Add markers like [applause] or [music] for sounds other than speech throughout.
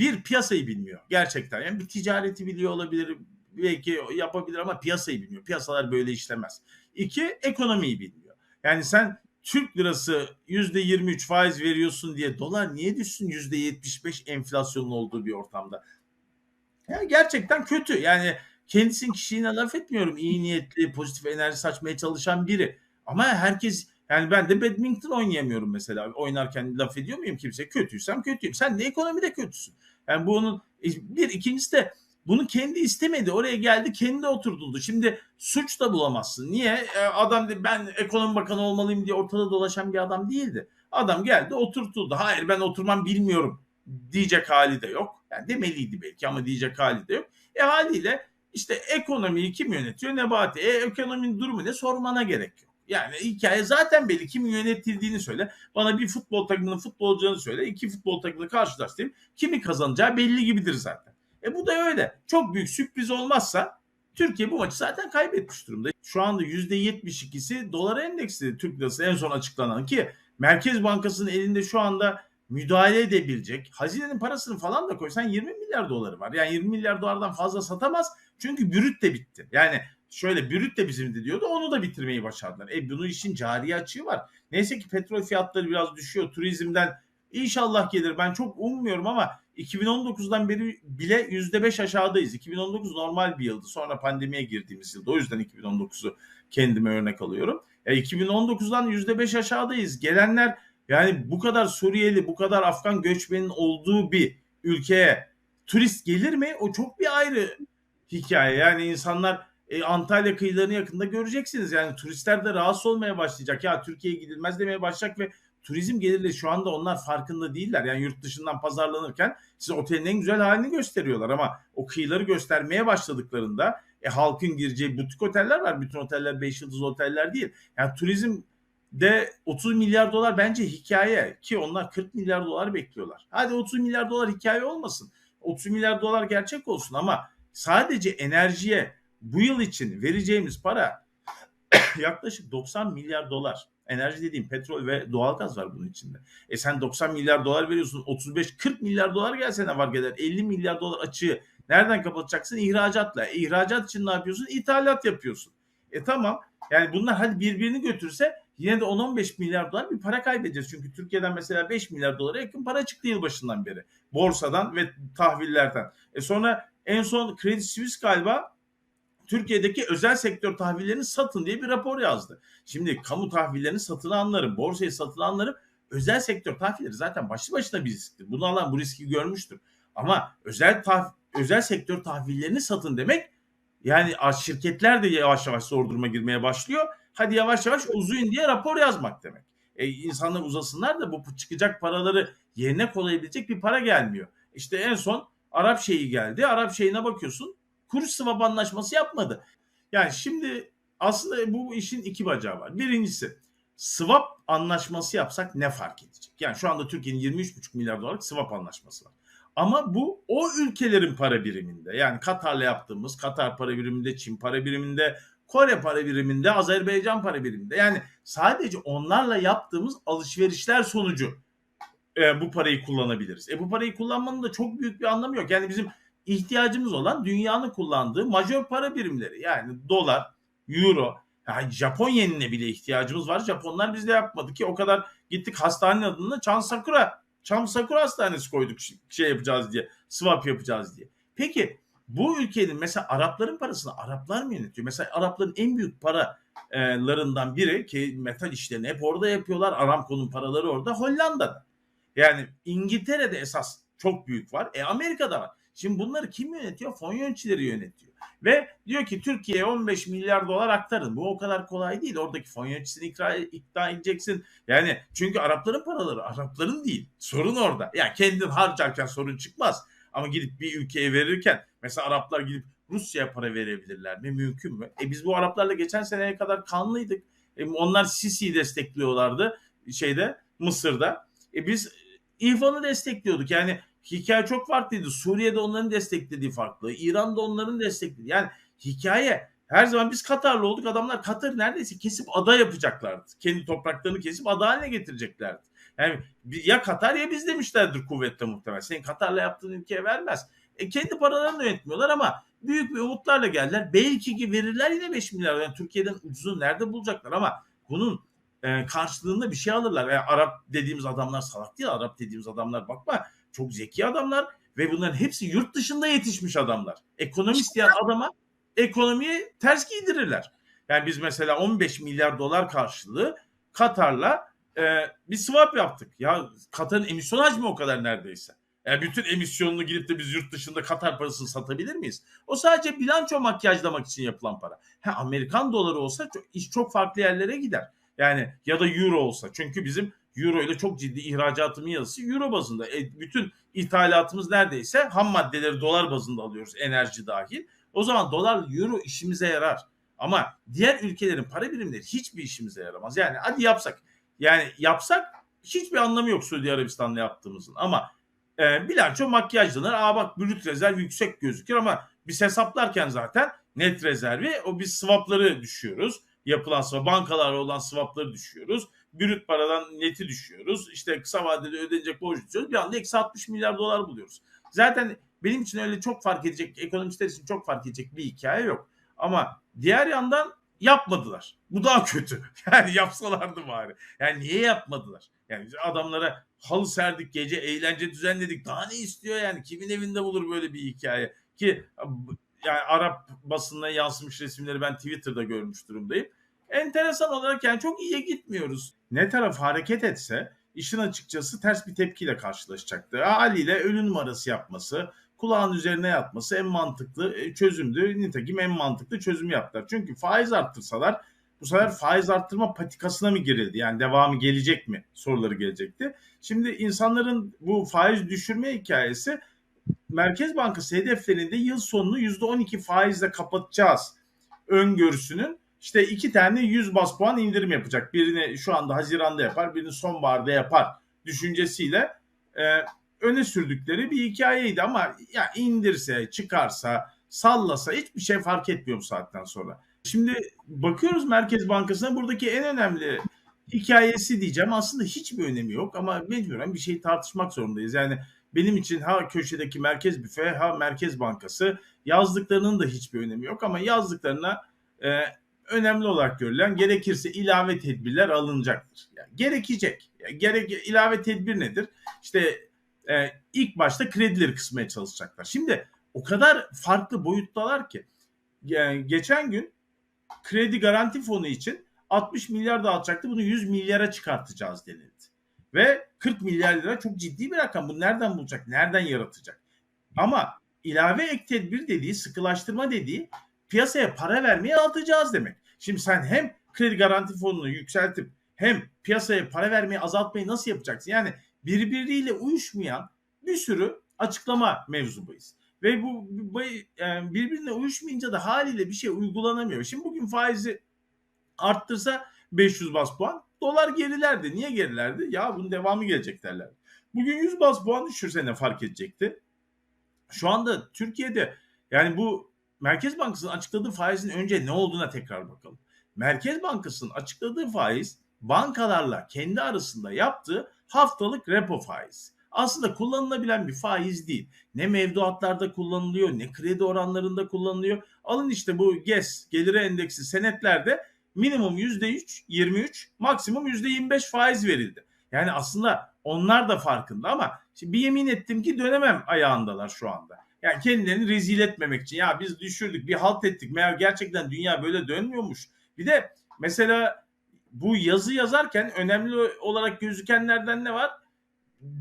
bir piyasayı bilmiyor gerçekten. Yani bir ticareti biliyor olabilir, belki yapabilir ama piyasayı bilmiyor. Piyasalar böyle işlemez. İki, ekonomiyi bilmiyor. Yani sen Türk lirası yüzde 23 faiz veriyorsun diye dolar niye düşsün yüzde 75 enflasyonun olduğu bir ortamda? Yani gerçekten kötü. Yani kendisinin kişiliğine laf etmiyorum. İyi niyetli, pozitif enerji saçmaya çalışan biri. Ama herkes yani ben de badminton oynayamıyorum mesela. Oynarken laf ediyor muyum kimse? Kötüysem kötüyüm. Sen de ekonomide kötüsün. Yani bunun bir ikincisi de bunu kendi istemedi. Oraya geldi kendi oturtuldu. Şimdi suç da bulamazsın. Niye? E, adam de ben ekonomi bakanı olmalıyım diye ortada dolaşan bir adam değildi. Adam geldi oturtuldu. Hayır ben oturmam bilmiyorum diyecek hali de yok. Yani demeliydi belki ama diyecek hali de yok. E haliyle işte ekonomiyi kim yönetiyor? Nebati. E ekonominin durumu ne? Sormana gerek yok. Yani hikaye zaten belli. Kimin yönetildiğini söyle. Bana bir futbol takımının futbolcularını söyle. İki futbol takımını karşılaştırayım. Kimi kazanacağı belli gibidir zaten. E bu da öyle. Çok büyük sürpriz olmazsa Türkiye bu maçı zaten kaybetmiş durumda. Şu anda %72'si dolara endeksli Türk lirası en son açıklanan ki Merkez Bankası'nın elinde şu anda müdahale edebilecek. Hazinenin parasını falan da koysan 20 milyar doları var. Yani 20 milyar dolardan fazla satamaz. Çünkü bürüt de bitti. Yani şöyle bürüt de bizimdi diyordu. Onu da bitirmeyi başardılar. E bunun işin cari açığı var. Neyse ki petrol fiyatları biraz düşüyor. Turizmden inşallah gelir. Ben çok ummuyorum ama 2019'dan beri bile %5 aşağıdayız. 2019 normal bir yıldı. Sonra pandemiye girdiğimiz yılda. O yüzden 2019'u kendime örnek alıyorum. E 2019'dan %5 aşağıdayız. Gelenler yani bu kadar Suriyeli, bu kadar Afgan göçmenin olduğu bir ülkeye turist gelir mi? O çok bir ayrı hikaye. Yani insanlar e, Antalya kıyılarını yakında göreceksiniz. Yani turistler de rahatsız olmaya başlayacak. Ya Türkiye'ye gidilmez demeye başlayacak ve turizm gelirleri şu anda onlar farkında değiller. Yani yurt dışından pazarlanırken size otelin en güzel halini gösteriyorlar ama o kıyıları göstermeye başladıklarında e, halkın gireceği butik oteller var. Bütün oteller 5 yıldız oteller değil. Yani turizm de 30 milyar dolar bence hikaye ki onlar 40 milyar dolar bekliyorlar. Hadi 30 milyar dolar hikaye olmasın. 30 milyar dolar gerçek olsun ama sadece enerjiye bu yıl için vereceğimiz para [coughs] yaklaşık 90 milyar dolar. Enerji dediğim petrol ve doğalgaz var bunun içinde. E sen 90 milyar dolar veriyorsun. 35-40 milyar dolar gelse ne var gelir? 50 milyar dolar açığı nereden kapatacaksın? İhracatla. E, ihracat için ne yapıyorsun? İthalat yapıyorsun. E tamam. Yani bunlar hadi birbirini götürse yine de 10-15 milyar dolar bir para kaybedeceğiz. Çünkü Türkiye'den mesela 5 milyar dolara yakın para çıktı yılbaşından beri. Borsadan ve tahvillerden. E sonra en son Credit Suisse galiba Türkiye'deki özel sektör tahvillerini satın diye bir rapor yazdı. Şimdi kamu tahvillerini satın anlarım, borsayı satın anlarım. Özel sektör tahvilleri zaten başlı başına bir risktir. Bunu alan bu riski görmüştür. Ama özel tah özel sektör tahvillerini satın demek yani şirketler de yavaş yavaş zor duruma girmeye başlıyor. Hadi yavaş yavaş uzayın diye rapor yazmak demek. E, insanlar uzasınlar da bu çıkacak paraları yerine koyabilecek bir para gelmiyor. İşte en son Arap şeyi geldi. Arap şeyine bakıyorsun kuruş swap anlaşması yapmadı. Yani şimdi aslında bu işin iki bacağı var. Birincisi swap anlaşması yapsak ne fark edecek? Yani şu anda Türkiye'nin 23,5 milyar dolarlık swap anlaşması var. Ama bu o ülkelerin para biriminde. Yani Katar'la yaptığımız Katar para biriminde, Çin para biriminde, Kore para biriminde, Azerbaycan para biriminde. Yani sadece onlarla yaptığımız alışverişler sonucu e, bu parayı kullanabiliriz. E bu parayı kullanmanın da çok büyük bir anlamı yok. Yani bizim ihtiyacımız olan dünyanın kullandığı majör para birimleri. Yani dolar, euro, yani Japon yenine bile ihtiyacımız var. Japonlar bizde yapmadı ki o kadar gittik hastanenin adını Chan Sakura, Chan Sakura Hastanesi koyduk şey yapacağız diye, swap yapacağız diye. Peki bu ülkenin mesela Arapların parasını Araplar mı yönetiyor? Mesela Arapların en büyük paralarından biri ki metal işlerini hep orada yapıyorlar. Aramco'nun paraları orada Hollanda'da. Yani İngiltere'de esas çok büyük var. E Amerika'da var. Şimdi bunları kim yönetiyor? Fon yöneticileri yönetiyor. Ve diyor ki Türkiye'ye 15 milyar dolar aktarın. Bu o kadar kolay değil. Oradaki fon yöneticisini ikna, ikna edeceksin. Yani çünkü Arapların paraları Arapların değil. Sorun orada. Yani kendin harcarken sorun çıkmaz. Ama gidip bir ülkeye verirken mesela Araplar gidip Rusya'ya para verebilirler mi? Mümkün mü? E biz bu Araplarla geçen seneye kadar kanlıydık. E onlar Sisi'yi destekliyorlardı şeyde Mısır'da. E biz İrfan'ı destekliyorduk. Yani hikaye çok farklıydı. Suriye'de onların desteklediği farklı. İran'da onların desteklediği. Yani hikaye her zaman biz Katarlı olduk. Adamlar Katar neredeyse kesip ada yapacaklardı. Kendi topraklarını kesip ada haline getireceklerdi. Yani ya Katar ya biz demişlerdir kuvvetle muhtemel. Senin Katar'la yaptığın ülkeye vermez. E kendi paralarını yönetmiyorlar ama büyük bir umutlarla geldiler. Belki ki verirler yine 5 milyar. Yani Türkiye'den ucuzunu nerede bulacaklar ama bunun e, karşılığında bir şey alırlar. Yani Arap dediğimiz adamlar salak değil. Arap dediğimiz adamlar bakma çok zeki adamlar ve bunların hepsi yurt dışında yetişmiş adamlar. Ekonomist diyen adama ekonomiyi ters giydirirler. Yani biz mesela 15 milyar dolar karşılığı Katar'la e, bir swap yaptık. Ya Katar'ın emisyon hacmi o kadar neredeyse. Yani bütün emisyonunu gidip de biz yurt dışında Katar parasını satabilir miyiz? O sadece bilanço makyajlamak için yapılan para. Ha, Amerikan doları olsa çok, iş çok farklı yerlere gider. Yani ya da euro olsa. Çünkü bizim euro ile çok ciddi ihracatımın yazısı euro bazında. E, bütün ithalatımız neredeyse ham maddeleri dolar bazında alıyoruz enerji dahil. O zaman dolar euro işimize yarar. Ama diğer ülkelerin para birimleri hiçbir işimize yaramaz. Yani hadi yapsak. Yani yapsak hiçbir anlamı yok Suudi Arabistan'la yaptığımızın. Ama e, bilanço makyajlanır. Aa bak brüt rezerv yüksek gözükür ama biz hesaplarken zaten net rezervi o biz swapları düşüyoruz. Yapılan swap, bankalarla olan swapları düşüyoruz. Brüt paradan neti düşüyoruz. İşte kısa vadede ödenecek borç düşüyoruz. Bir anda eksi 60 milyar dolar buluyoruz. Zaten benim için öyle çok fark edecek, ekonomistler için çok fark edecek bir hikaye yok. Ama diğer yandan yapmadılar. Bu daha kötü. [laughs] Yani yapsalardı bari. Yani niye yapmadılar? Yani adamlara halı serdik, gece eğlence düzenledik. Daha ne istiyor yani? Kimin evinde bulur böyle bir hikaye? Ki yani Arap basınına yansımış resimleri ben Twitter'da görmüş durumdayım. Enteresan olarak yani çok iyiye gitmiyoruz. Ne taraf hareket etse işin açıkçası ters bir tepkiyle karşılaşacaktı. Ali ile ölü numarası yapması, kulağın üzerine yatması en mantıklı e, çözümdü. Nitekim en mantıklı çözümü yaptılar. Çünkü faiz arttırsalar bu sefer faiz arttırma patikasına mı girildi? Yani devamı gelecek mi? Soruları gelecekti. Şimdi insanların bu faiz düşürme hikayesi Merkez Bankası hedeflerinde yıl sonunu %12 faizle kapatacağız öngörüsünün işte iki tane 100 bas puan indirim yapacak. Birini şu anda Haziran'da yapar, birini sonbaharda yapar düşüncesiyle e, öne sürdükleri bir hikayeydi ama ya indirse, çıkarsa, sallasa hiçbir şey fark etmiyor bu saatten sonra. Şimdi bakıyoruz Merkez Bankası'na buradaki en önemli hikayesi diyeceğim. Aslında hiçbir önemi yok ama mecburen bir şey tartışmak zorundayız. Yani benim için ha köşedeki Merkez Büfe ha Merkez Bankası yazdıklarının da hiçbir önemi yok ama yazdıklarına e, önemli olarak görülen gerekirse ilave tedbirler alınacaktır. Yani gerekecek. Yani gerek ilave tedbir nedir? İşte e, ilk başta kredileri kısmaya çalışacaklar. Şimdi o kadar farklı boyuttalar ki yani geçen gün kredi garanti fonu için 60 milyar dağıtacaktı. Bunu 100 milyara çıkartacağız denildi. Ve 40 milyar lira çok ciddi bir rakam. Bu nereden bulacak? Nereden yaratacak? Ama ilave ek tedbir dediği, sıkılaştırma dediği piyasaya para vermeye atacağız demek. Şimdi sen hem kredi garanti fonunu yükseltip hem piyasaya para vermeyi azaltmayı nasıl yapacaksın? Yani birbiriyle uyuşmayan bir sürü açıklama mevzubayız. Ve bu birbirine uyuşmayınca da haliyle bir şey uygulanamıyor. Şimdi bugün faizi arttırsa 500 bas puan dolar gerilerdi. Niye gerilerdi? Ya bunun devamı gelecek derler. Bugün 100 bas puan düşürse ne fark edecekti? Şu anda Türkiye'de yani bu Merkez Bankası'nın açıkladığı faizin önce ne olduğuna tekrar bakalım. Merkez Bankası'nın açıkladığı faiz bankalarla kendi arasında yaptığı haftalık repo faiz. Aslında kullanılabilen bir faiz değil. Ne mevduatlarda kullanılıyor ne kredi oranlarında kullanılıyor. Alın işte bu GES geliri endeksi senetlerde minimum %3, 23, maksimum %25 faiz verildi. Yani aslında onlar da farkında ama bir yemin ettim ki dönemem ayağındalar şu anda. Yani kendilerini rezil etmemek için ya biz düşürdük bir halt ettik meğer gerçekten dünya böyle dönmüyormuş. Bir de mesela bu yazı yazarken önemli olarak gözükenlerden ne var?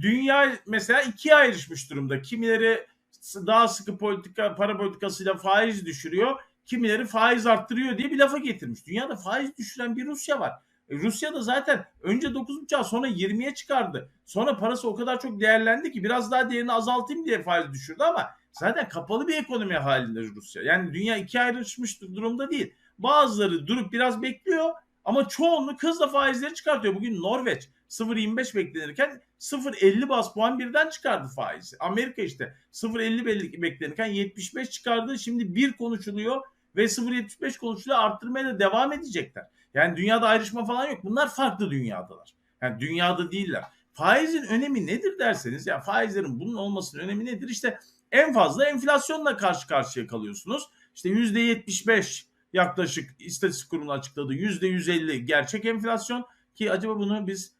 Dünya mesela ikiye ayrışmış durumda. Kimileri daha sıkı politika, para politikasıyla faiz düşürüyor. Kimileri faiz arttırıyor diye bir lafa getirmiş. Dünyada faiz düşüren bir Rusya var. E, Rusya da zaten önce 9.5'a sonra 20'ye çıkardı. Sonra parası o kadar çok değerlendi ki biraz daha değerini azaltayım diye faiz düşürdü ama zaten kapalı bir ekonomi halinde Rusya. Yani dünya ikiye ayrışmış durumda değil. Bazıları durup biraz bekliyor ama çoğunluğu hızla faizleri çıkartıyor. Bugün Norveç 0.25 beklenirken 0.50 bas puan birden çıkardı faizi. Amerika işte 0.50 beklenirken 75 çıkardı. Şimdi bir konuşuluyor ve 0.75 konuşuluyor arttırmaya da devam edecekler. Yani dünyada ayrışma falan yok. Bunlar farklı dünyadalar. Yani dünyada değiller. faizin önemi nedir derseniz ya faizlerin bunun olmasının önemi nedir? İşte en fazla enflasyonla karşı karşıya kalıyorsunuz. İşte %75 yaklaşık istatistik kurumunun açıkladığı %150 gerçek enflasyon ki acaba bunu biz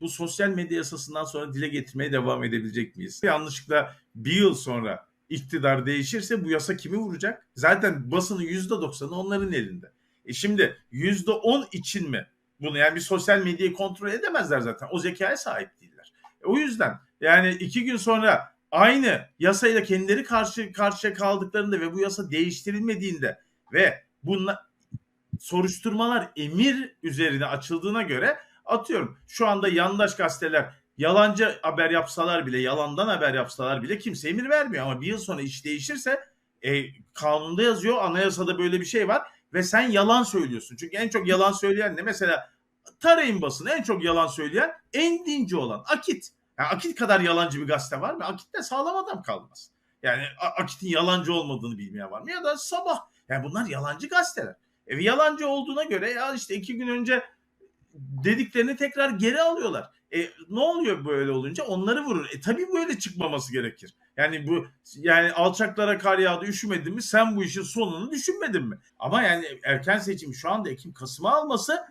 bu sosyal medya yasasından sonra dile getirmeye devam edebilecek miyiz? Yanlışlıkla bir yıl sonra iktidar değişirse bu yasa kimi vuracak? Zaten basının %90'ı onların elinde. E şimdi %10 için mi bunu yani bir sosyal medyayı kontrol edemezler zaten. O zekaya sahip değiller. E o yüzden yani iki gün sonra aynı yasayla kendileri karşı karşıya kaldıklarında ve bu yasa değiştirilmediğinde ve bunlar soruşturmalar emir üzerine açıldığına göre atıyorum şu anda yandaş gazeteler yalancı haber yapsalar bile yalandan haber yapsalar bile kimse emir vermiyor ama bir yıl sonra iş değişirse e, kanunda yazıyor anayasada böyle bir şey var ve sen yalan söylüyorsun. Çünkü en çok yalan söyleyen ne? Mesela tarayın basını en çok yalan söyleyen en dinci olan Akit. Yani Akit kadar yalancı bir gazete var mı? Akit'te sağlam adam kalmaz. Yani Akit'in yalancı olmadığını bilmeyen var mı? Ya da sabah. Yani bunlar yalancı gazeteler. E, yalancı olduğuna göre ya işte iki gün önce dediklerini tekrar geri alıyorlar. E, ne oluyor böyle olunca? Onları vurur. E tabii böyle çıkmaması gerekir. Yani bu yani alçaklara kar yağdı üşümedin mi sen bu işin sonunu düşünmedin mi? Ama yani erken seçim şu anda Ekim Kasım'a alması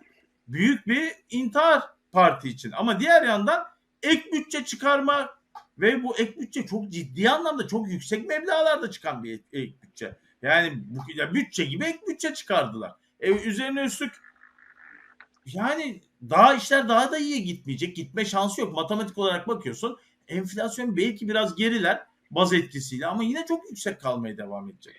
büyük bir intihar parti için. Ama diğer yandan ek bütçe çıkarma ve bu ek bütçe çok ciddi anlamda çok yüksek meblağlarda çıkan bir ek, bütçe. Yani bu, ya bütçe gibi ek bütçe çıkardılar. E, üzerine üstlük yani daha işler daha da iyiye gitmeyecek. Gitme şansı yok. Matematik olarak bakıyorsun. Enflasyon belki biraz geriler baz etkisiyle ama yine çok yüksek kalmaya devam edecek.